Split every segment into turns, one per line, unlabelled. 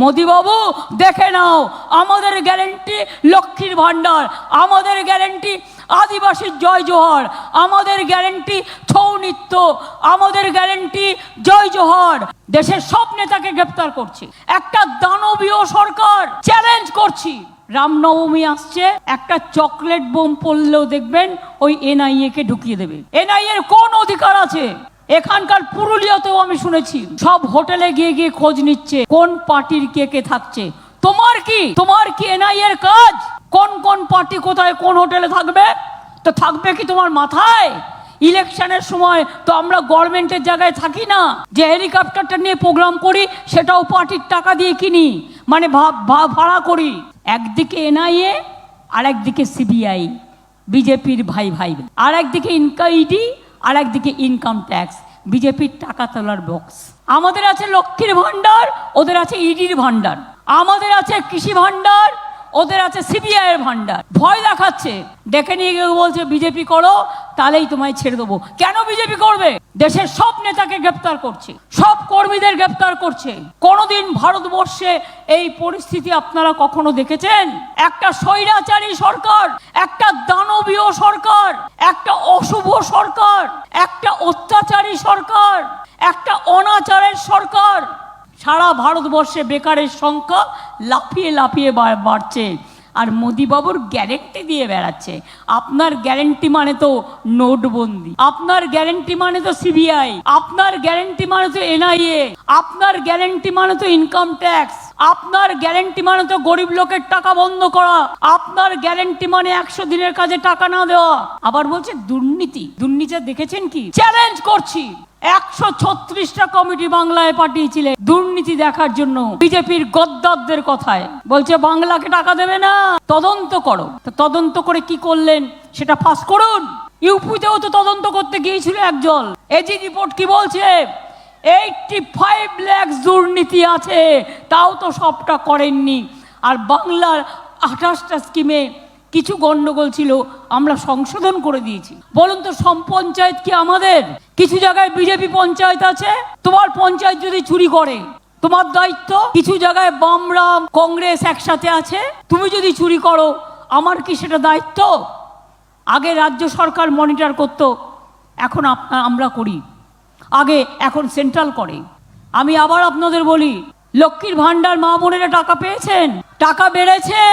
মোদিবাবু, দেখে নাও, আমাদের গ্যারেন্টি লক্ষ্মীর ভাণ্ডার, আমাদের গ্যারেন্টি আদিবাসীর জয় জোহর আমাদের গ্যারেন্টি ছৌ নৃত্য, আমাদের গ্যারেন্টি জয় জোহর দেশের সব নেতাকে গ্রেপ্তার করছে। একটা দানবীয় সরকার চ্যালেঞ্জ করছি। রামনবমী আসছে, একটা চকলেট বোম পড়লেও দেখবেন ওই এনআইএ কে ঢুকিয়ে দেবে। এনআইএ এর কোন অধিকার আছে? এখানকার পুরুলিয়াতেও আমি শুনেছি, সব হোটেলে গিয়ে গিয়ে খোঁজ নিচ্ছে কোন পার্টির কে কে থাকছে। তোমার কি? তোমার কি এনআইএ এর কাজ? কোন কোন পার্টি কোথায় কোন হোটেলে থাকবে? তো থাকবে কি তোমার মাথায়? ইলেকশনের সময় তো আমরা গভর্নমেন্টের জায়গায় থাকি না। যে হেলিকপ্টারটা নিয়ে প্রোগ্রাম করি, সেটাও পার্টির টাকা দিয়ে কিনি। মানে ভাড়া করি। একদিকে এনআইএ আর একদিকে সিবিআই, বিজেপির ভাই ভাই। আর একদিকে ইনকা ইডি আর একদিকে ইনকাম ট্যাক্স বিজেপির টাকা তোলার বক্স আমাদের আছে লক্ষ্মীর ভাণ্ডার, ওদের আছে ইডির ভাণ্ডার। আমাদের আছে কৃষি ভাণ্ডার, ওদের আছে সিবিআই এর ভান্ডার ভয় দেখাচ্ছে। ডেকে নিয়ে গিয়ে বলছে বিজেপি করো, তাহলেই তোমায় ছেড়ে দেবো। কেন বিজেপি করবে? দেশের সব নেতাকে গ্রেপ্তার করছে। সব কর্মীদের গ্রেপ্তার করছে। কোনোদিন ভারতবর্ষে এই পরিস্থিতি আপনারা কখনো দেখেছেন? একটা স্বৈরাচারী সরকার, একটা দানবীয় সরকার, একটা অশুভ সরকার একটা অত্যাচারী সরকার একটা অনাচারের সরকার সারা ভারতবর্ষে বেকারের সংখ্যা লাফিয়ে লাফিয়ে বাড়ছে। আর মোদিবাবুর গ্যারেন্টি দিয়ে বেড়াচ্ছে। আপনার গ্যারেন্টি মানে তো নোটবন্দি। আপনার গ্যারেন্টি মানে তো সিবিআই আপনার গ্যারেন্টি মানে তো এনআইএ আপনার গ্যারেন্টি মানে তো ইনকাম ট্যাক্স আপনার গ্যারেন্টি মানে তো গরিব লোকের টাকা বন্ধ করা। আপনার গ্যারেন্টি মানে একশো দিনের কাজে টাকা না দেওয়া। আবার বলছে দুর্নীতি। দুর্নীতি দেখেছেন কি? চ্যালেঞ্জ করছি। একশো ছত্রিশটা কমিটি বাংলায় পাঠিয়েছিলেন দুর্নীতি দেখার জন্য বিজেপির গদ্দারদের কথায়। বলছে, বাংলাকে টাকা দেবে না, তদন্ত করো। তদন্ত করে কি করলেন সেটা ফাঁস করুন। ইউপিতেও তো তদন্ত করতে গিয়েছিল একজন। এজি রিপোর্ট কি বলছে? এইটটি ফাইভ ল্যাক্স দুর্নীতি আছে, তাও তো সবটা করেননি। আর বাংলার আঠাশটা স্কিমে কিছু গন্ডগোল ছিল, আমরা সংশোধন করে দিয়েছি। বলুন তো সব পঞ্চায়েত কি আমাদের? কিছু জায়গায় বিজেপি পঞ্চায়েত আছে? তোমার পঞ্চায়েত যদি চুরি করে, তোমার দায়িত্ব? কিছু জায়গায় বামরাম কংগ্রেস একসাথে আছে? তুমি যদি চুরি করো, আমার কি সেটা দায়িত্ব? আগে রাজ্য সরকার মনিটর করতো, এখন আমরা করি। আগে এখন সেন্ট্রাল করে। আমি আবার আপনাদের বলি লক্ষ্মীর ভান্ডার মা বোনেরা টাকা পেয়েছেন? টাকা বেড়েছে।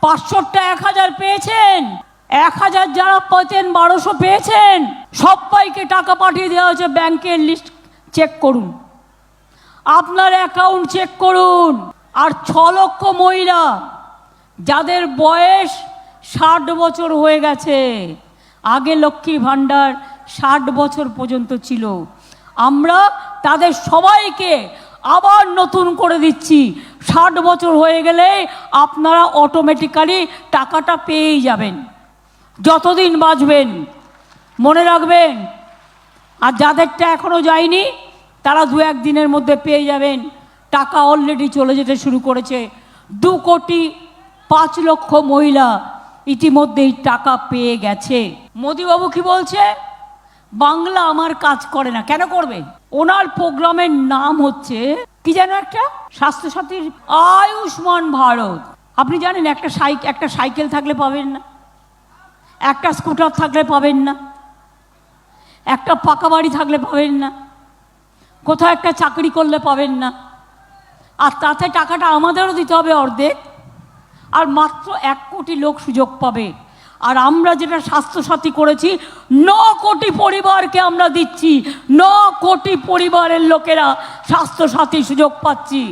পাঁচশোটা এক হাজার পেয়েছেন। এক হাজার যারা পেতেন, বারোশো পেয়েছেন। সবাইকে টাকা পাঠিয়ে দেওয়া হয়েছে ব্যাংকের লিস্ট চেক করুন। আপনার অ্যাকাউন্ট চেক করুন। আর ছ লক্ষ মহিলা, যাদের বয়স ষাট বছর হয়ে গেছে, আগে লক্ষ্মী ভাণ্ডার ষাট বছর পর্যন্ত ছিল। আমরা তাদের সবাইকে আবার নতুন করে দিচ্ছি। ষাট বছর হয়ে গেলে আপনারা অটোমেটিক্যালি টাকাটা পেয়েই যাবেন। যতদিন বাঁচবেন, মনে রাখবেন, আর যাদেরটা এখনও যায়নি, তারা দু এক দিনের মধ্যে পেয়ে যাবেন। টাকা অলরেডি চলে যেতে শুরু করেছে। দু কোটি পাঁচ লক্ষ মহিলা ইতিমধ্যেই টাকা পেয়ে গেছে। মোদিবাবু কি বলছে? বাংলা আমার কাজ করে না। কেন করবে? ওনার প্রোগ্রামের নাম হচ্ছে, কি যেন একটা? স্বাস্থ্যসাথীর আয়ুষ্মান ভারত। আপনি জানেন, একটা সাইক একটা সাইকেল থাকলে পাবেন না। একটা স্কুটার থাকলে পাবেন না। একটা পাকা বাড়ি থাকলে পাবেন না। কোথাও একটা চাকরি করলে পাবেন না। আর তাতে টাকাটা আমাদেরও দিতে হবে অর্ধেক। আর মাত্র এক কোটি লোক সুযোগ পাবে। আর আমরা যেটা স্বাস্থ্যসাথী করেছি, ন কোটি পরিবারকে আমরা দিচ্ছি। ন কোটি পরিবারের লোকেরা স্বাস্থ্যসাথী সুযোগ পাচ্ছি।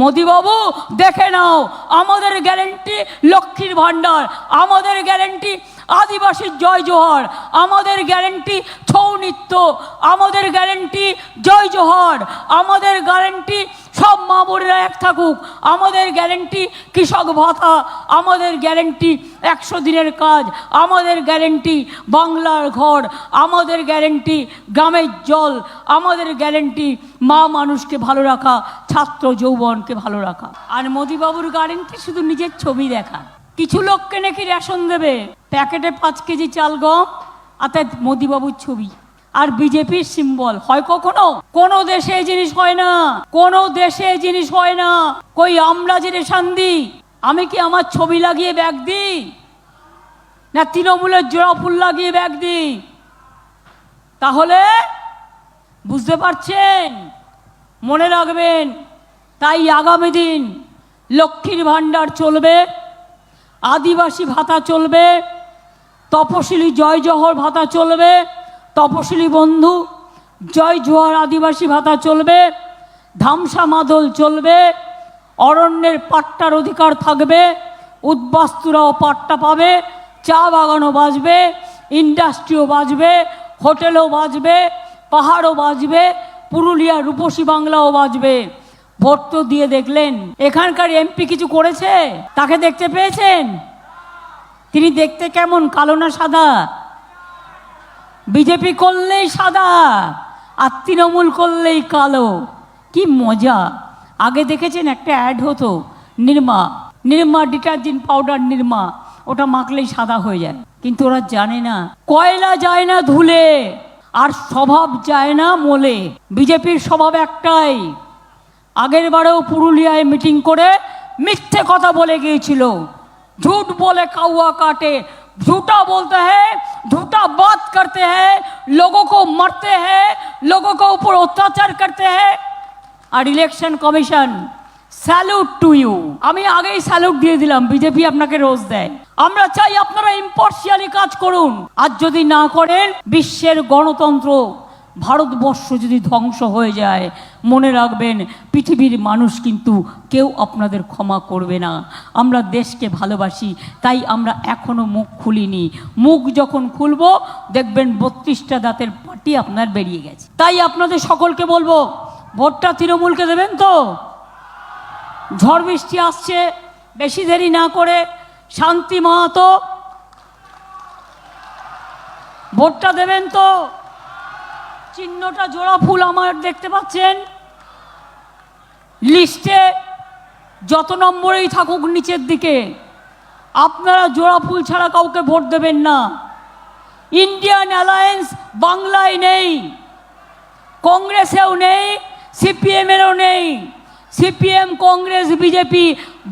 মোদিবাবু, দেখে নাও, আমাদের গ্যারেন্টি লক্ষ্মীর ভাণ্ডার, আমাদের গ্যারেন্টি আদিবাসীর জয় জোহর, আমাদের গ্যারেন্টি ছৌ নৃত্য, আমাদের গ্যারেন্টি জয় জোহর, আমাদের গ্যারেন্টি সব মা বোনেরা এক থাকুক, আমাদের গ্যারেন্টি কৃষক ভাতা, আমাদের গ্যারেন্টি একশো দিনের কাজ, আমাদের গ্যারেন্টি বাংলার ঘর, আমাদের গ্যারেন্টি গ্রামের জল, আমাদের গ্যারেন্টি মা মানুষকে ভালো রাখা, ছাত্র যৌবনকে ভালো রাখা। আর মোদিবাবুর গ্যারেন্টি শুধু নিজের ছবি দেখা। কিছু লোককে নাকি রেশন দেবে? প্যাকেটে পাঁচ কেজি চাল গম, আর তাই মোদিবাবুর ছবি। আর বিজেপির সিম্বল হয় কখনো? কোন দেশে এই জিনিস হয় না। কোন দেশে এই জিনিস হয় না। কই আমরা যে রেশান দিই? আমি কি আমার ছবি লাগিয়ে ব্যাগ দিই? না তৃণমূলের জোড়া ফুল লাগিয়ে ব্যাগ দিই? তাহলে বুঝতে পারছেন? মনে রাখবেন, তাই আগামী দিন লক্ষ্মীর ভাণ্ডার চলবে। আদিবাসী ভাতা চলবে, তপশিলি জয় জহর ভাতা চলবে, তপশিলি বন্ধু জয় জোহার আদিবাসী ভাতা চলবে, ধামসা মাদল চলবে, অরণ্যের পাট্টার অধিকার থাকবে, উদ্বাস্তুরাও পাট্টা পাবে, চা বাগানও বাজবে, ইন্ডাস্ট্রিও বাজবে, হোটেলও বাজবে, পাহাড়ও বাজবে পুরুলিয়া রূপসী বাংলাও বাজবে। ভোট তো দিয়ে দেখলেন, এখানকার এমপি কিছু করেছে? তাকে দেখতে পেয়েছেন? তিনি দেখতে কেমন? কালো না সাদা? বিজেপি করলেই সাদা, আর তৃণমূল করলেই কালো। কি মজা! আগে দেখেছেন একটা অ্যাড হতো, নির্মা নির্মা ডিটারজেন্ট পাউডার নির্মা, ওটা মাখলেই সাদা হয়ে যায়। কিন্তু ওরা জানে না, কয়লা যায় না ধুলে, আর স্বভাব যায় না মোলে। বিজেপির স্বভাব একটাই আগের বারেও পুরুলিয়ায় মিটিং করে মিথ্যে কথা বলে গিয়েছিল झूठ बोले कौआ काटे झूठा बोलते हैं झूठा बात करते हैं लोगों को मरते हैं लोगों को ऊपर अत्याचार करते हैं আর election commission salute to you আমি আগেই স্যালুট দিয়ে দিলাম বিজেপি আপনাকে রোজ দেয় আমরা চাই আপনারা ইম্পার্শিয়ালি কাজ করুন আর যদি না করেন বিশ্বের গণতন্ত্র ভারতবর্ষ যদি ধ্বংস হয়ে যায়, মনে রাখবেন, পৃথিবীর মানুষ কিন্তু কেউ আপনাদের ক্ষমা করবে না। আমরা দেশকে ভালোবাসি, তাই আমরা এখনও মুখ খুলিনি। মুখ যখন খুলব, দেখবেন বত্রিশটা দাঁতের পাটি আপনার বেরিয়ে গেছে। তাই আপনাদের সকলকে বলব, ভোটটা তৃণমূলকে দেবেন তো? ঝড় বৃষ্টি আসছে, বেশি দেরি না করে শান্তি মাহাতো ভোটটা দেবেন তো? চিহ্নটা জোড়া ফুল আমার, দেখতে পাচ্ছেন? লিস্টে যত নম্বরেই থাকুক নিচের দিকে, আপনারা জোড়া ফুল ছাড়া কাউকে ভোট দেবেন না। ইন্ডিয়ান অ্যালায়েন্স বাংলায় নেই, কংগ্রেসেও নেই, সিপিএমেরও নেই। সিপিএম, কংগ্রেস, বিজেপি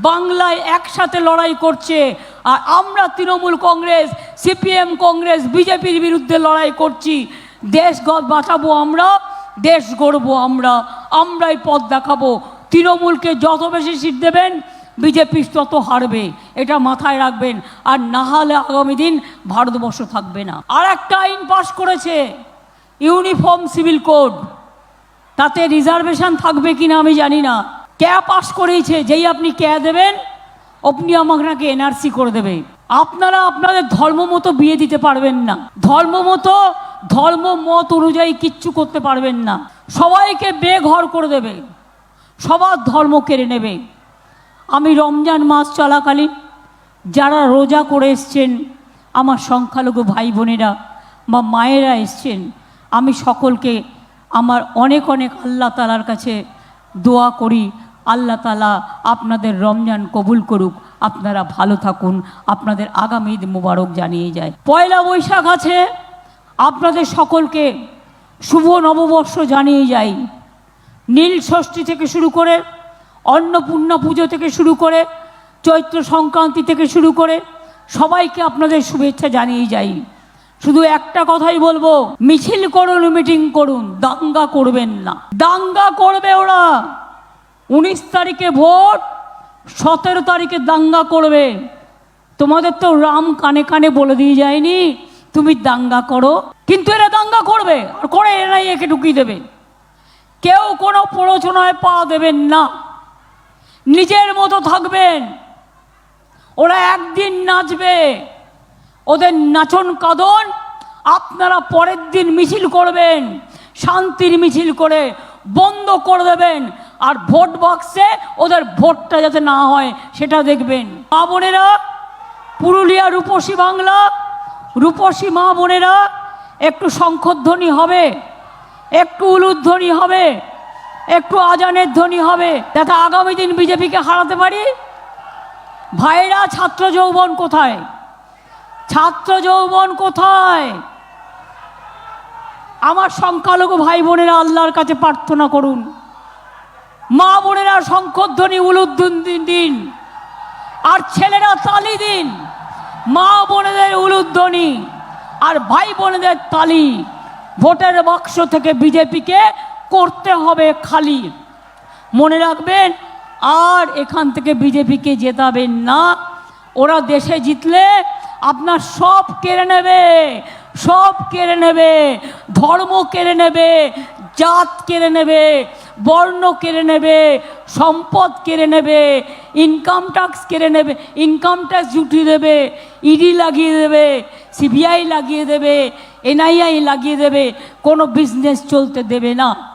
বাংলায় একসাথে লড়াই করছে, আর আমরা তৃণমূল কংগ্রেস, সিপিএম, কংগ্রেস, বিজেপির বিরুদ্ধে লড়াই করছি। দেশ বাঁচাবো আমরা, দেশ গড়বো আমরা। আমরাই পথ দেখাবো। তৃণমূলকে যত বেশি সিট দেবেন বিজেপি তত হারবে। এটা মাথায় রাখবেন। আর না হলে আগামী দিন ভারতবর্ষ থাকবে না। আর একটা আইন পাশ করেছে, ইউনিফর্ম সিভিল কোড। তাতে রিজার্ভেশন থাকবে কিনা আমি জানি না। ক্যা পাস করেছে যেই আপনি ক্যা দেবেন আপনি আমাকে এনআরসি করে দেবে। আপনারা আপনাদের ধর্ম মতো বিয়ে দিতে পারবেন না। ধর্ম মতো ধর্ম মত অনুযায়ী কিচ্ছু করতে পারবেন না। সবাইকে বেঘর করে দেবে। সবার ধর্ম কেড়ে নেবে। আমি রমজান মাস চলাকালীন যারা রোজা করে এসছেন, আমার সংখ্যালঘু ভাই বোনেরা বা মায়েরা এসছেন, আমি সকলকে আমার অনেক অনেক আল্লাহ তালার কাছে দোয়া করি। আল্লাহ তালা আপনাদের রমজান কবুল করুক। আপনারা ভালো থাকুন। আপনাদের আগামী ঈদ মুবারক জানিয়ে যায়। পয়লা বৈশাখ আছে। আপনাদের সকলকে শুভ নববর্ষ জানিয়ে যাই। নীল ষষ্ঠী থেকে শুরু করে, অন্নপূর্ণা পুজো থেকে শুরু করে, চৈত্র সংক্রান্তি থেকে শুরু করে সবাইকে আপনাদের শুভেচ্ছা জানিয়ে যাই। শুধু একটা কথাই বলব, মিছিল করুন মিটিং করুন, দাঙ্গা করবেন না। দাঙ্গা করবে ওরা। উনিশ তারিখে ভোট, সতেরো তারিখে দাঙ্গা করবে। তোমাদের তো রাম কানে কানে বলে দিয়ে যায়নি। তুমি দাঙ্গা করো, কিন্তু এরা দাঙ্গা করবে। আর করে এরাই একে ঢুকিয়ে দেবে। কেউ কোনো প্ররোচনায় পা দেবেন না। নিজের মতো থাকবেন। ওরা একদিন নাচবে। ওদের নাচন কাদন, আপনারা পরের দিন মিছিল করবেন, শান্তির মিছিল করে বন্ধ করে দেবেন, আর ভোট বাক্সে ওদের ভোটটা যাতে না হয়, সেটা দেখবেন। মা বোনেরা পুরুলিয়া রূপসী বাংলা রূপসী মা বোনেরা, একটু শঙ্খধ্বনি হবে, একটু উলুধ্বনি হবে, একটু আজানের ধ্বনি হবে। যাতে আগামী দিন বিজেপিকে হারাতে পারি? ভাইরা, ছাত্র যৌবন কোথায়? ছাত্র যৌবন কোথায়? আমার সংখ্যালঘু ভাই বোনেরা, আল্লাহর কাছে প্রার্থনা করুন। মা বোনেরা শঙ্করধ্বনি উলুদ্দিন দিন, আর ছেলেরা তালি দিন। মা বোনেদের উলুধ্বনি আর ভাই বোনেদের তালি। ভোটের বাক্স থেকে বিজেপিকে করতে হবে খালি। মনে রাখবেন, আর এখান থেকে বিজেপিকে জেতাবেন না। ওরা দেশে জিতলে আপনার সব কেড়ে নেবে, সব কেড়ে নেবে, ধর্ম কেড়ে নেবে, জাত কেড়ে নেবে, বর্ণ কেড়ে নেবে, সম্পদ কেড়ে নেবে। ইনকাম ট্যাক্স কেড়ে নেবে ইনকাম ট্যাক্স জুটি দেবে ইডি লাগিয়ে দেবে সিবিআই লাগিয়ে দেবে এনআইআই লাগিয়ে দেবে, কোনো বিজনেস চলতে দেবে না।